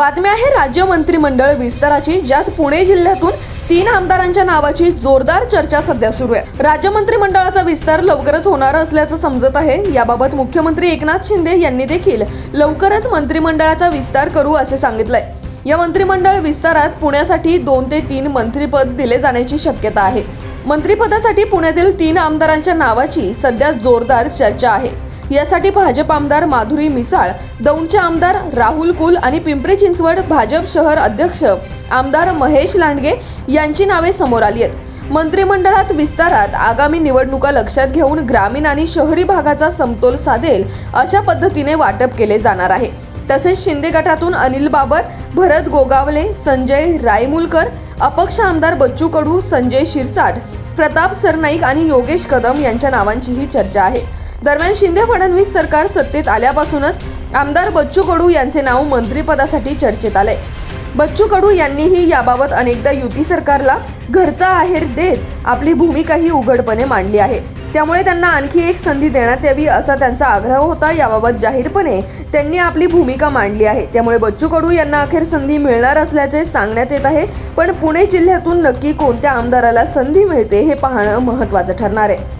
बातमी आहे राज्य मंत्रिमंडळ विस्ताराची ज्यात पुणे जिल्ह्यातून तीन आमदारांच्या नावाची जोरदार चर्चा सध्या सुरू आहे. राज्य मंत्रिमंडळाचा विस्तार लवकरच होणार असल्याचं समजत आहे. याबाबत मुख्यमंत्री एकनाथ शिंदे यांनी देखील लवकरच मंत्रिमंडळाचा विस्तार करू असे सांगितलंय. या मंत्रिमंडळ विस्तारात पुण्यासाठी दोन ते तीन मंत्रिपद दिले जाण्याची शक्यता आहे. मंत्रिपदासाठी पुण्यातील तीन आमदारांच्या नावाची सध्या जोरदार चर्चा आहे. यासाठी भाजप आमदार माधुरी मिसाळ दौंडचे आमदार राहुल कुल आणि पिंपरी चिंचवड भाजप शहर अध्यक्ष आमदार महेश लांडगे यांची नावे समोर आली आहेत. मंत्रिमंडळात विस्तारात आगामी निवडणुका लक्षात घेऊन ग्रामीण आणि शहरी भागाचा समतोल साधेल अशा पद्धतीने वाटप केले जाणार आहे. तसेच शिंदे गटातून अनिल बाबर भरत गोगावले संजय रायमुलकर अपक्ष आमदार बच्चू कडू संजय शिरसाट प्रताप सरनाईक आणि योगेश कदम यांच्या नावांचीही चर्चा आहे. दरम्यान शिंदे फडणवीस सरकार सत्तेत आल्यापासूनच आमदार बच्चू कडू यांचे नाव मंत्रिपदासाठी चर्चेत आले. बच्चू कडू यांनीही याबाबत अनेकदा युती सरकारला घरचा आहेर देत आपली भूमिकाही उघडपणे मांडली आहे. त्यामुळे त्यांना आणखी एक संधी देण्यात यावी असा त्यांचा आग्रह होता. याबाबत जाहीरपणे त्यांनी आपली भूमिका मांडली आहे. त्यामुळे बच्चू कडू यांना अखेर संधी मिळणार असल्याचे सांगण्यात येत आहे. पण पुणे जिल्ह्यातून नक्की कोणत्या आमदाराला संधी मिळते हे पाहणं महत्त्वाचं ठरणार आहे.